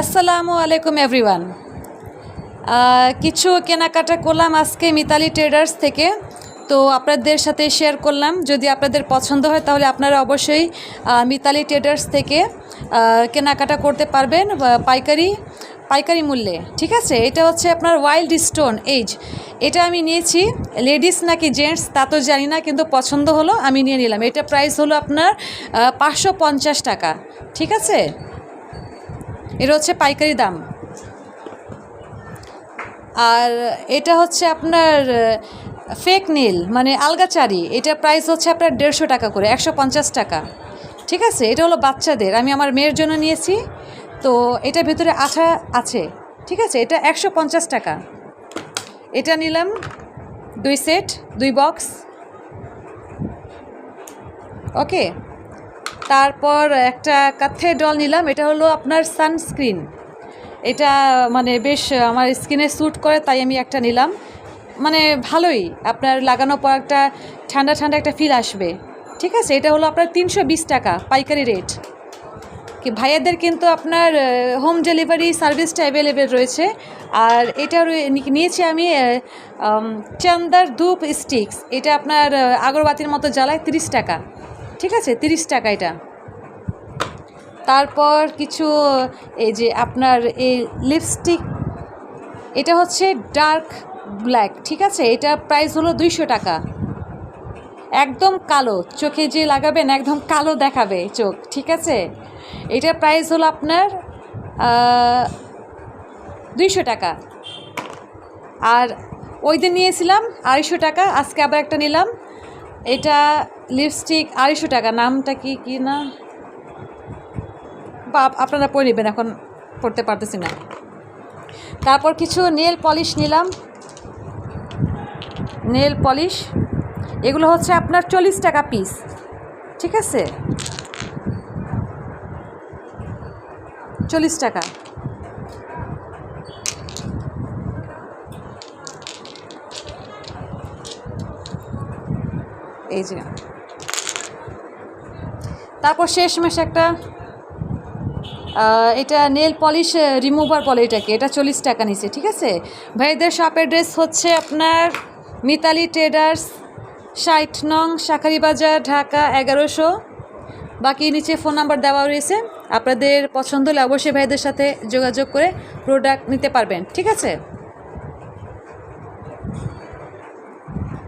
আসসালামু আলাইকুম এভরিওয়ান কিছু কেনাকাটা করলাম আজকে মিতালি ট্রেডার্স থেকে। তো আপনাদের সাথে শেয়ার করলাম। যদি আপনাদের পছন্দ হয়, তাহলে আপনারা অবশ্যই মিতালি ট্রেডার্স থেকে কেনাকাটা করতে পারবেন পাইকারি পাইকারি মূল্যে। ঠিক আছে? এটা হচ্ছে আপনার ওয়াইল্ড স্টোন এইজ এটা আমি নিয়েছি। লেডিস নাকি জেন্টস তা তো জানি না, কিন্তু পছন্দ হলো, আমি নিয়ে নিলাম। এটা প্রাইস হলো আপনার পাঁচশো পঞ্চাশ টাকা। ঠিক আছে? এটা হচ্ছে পাইকারি দাম। আর এটা হচ্ছে আপনার ফেক নীল মানে আলগাচারি। এটা প্রাইস হচ্ছে আপনার দেড়শো টাকা করে, একশো পঞ্চাশ টাকা। ঠিক আছে? এটা হলো বাচ্চাদের। আমি আমার মেয়ের জন্য নিয়েছি। তো এটা ভেতরে আঠা আছে। ঠিক আছে? এটা একশো পঞ্চাশ টাকা। এটা নিলাম দুই সেট দুই বক্স ওকে তারপর একটা কাথে ডল নিলাম, এটা হলো আপনার সানস্ক্রিন এটা মানে বেশ আমার স্কিনে স্যুট করে, তাই আমি একটা নিলাম। মানে ভালোই, আপনার লাগানোর পর একটা ঠান্ডা ঠান্ডা একটা ফিল আসবে। ঠিক আছে? এটা হলো আপনার তিনশো বিশ টাকা, পাইকারি রেট কি, ভাইয়াদের কিন্তু আপনার হোম ডেলিভারি সার্ভিসটা অ্যাভেলেবেল রয়েছে। আর এটা নিয়েছি আমি চান্দার ধূপ স্টিক্স এটা আপনার আগরবাতির মতো জ্বালায় তিরিশ টাকা। ঠিক আছে? তিরিশ টাকা এটা। তারপর কিছু, এই যে আপনার এই লিপস্টিক এটা হচ্ছে ডার্ক ব্ল্যাক ঠিক আছে? এটা প্রাইস হলো দুইশো টাকা। একদম কালো, চোখে যে লাগাবেন, একদম কালো দেখাবে চোখ, ঠিক আছে? এটা প্রাইস হলো আপনার দুইশো টাকা। আর ওই দিন নিয়েছিলাম আড়াইশো টাকা, আজকে আবার একটা নিলাম। এটা লিপস্টিক আড়াইশো টাকা, নামটা কি কি না? আপনারা পরে নেবেন, এখন পড়তে পারতেছি না। তারপর কিছু নেল পলিশ নিলাম। নেল পলিশ, এগুলো হচ্ছে আপনার চল্লিশ টাকা পিস ঠিক আছে? চল্লিশ টাকা। এই যে। তারপর শেষ শেষমেশ একটা এটা নেল পলিশ রিমুভার বলে এটাকে। এটা চল্লিশ টাকা নিচে ঠিক আছে? ভাইদের শপ অ্যাড্রেস হচ্ছে আপনার মিতালি ট্রেডার্স ষাট নং, শাখারি বাজার, ঢাকা, এগারোশো। বাকি নিচে ফোন নাম্বার দেওয়া রয়েছে। আপনাদের পছন্দ হলে অবশ্যই ভাইদের সাথে যোগাযোগ করে প্রোডাক্ট নিতে পারবেন, ঠিক আছে?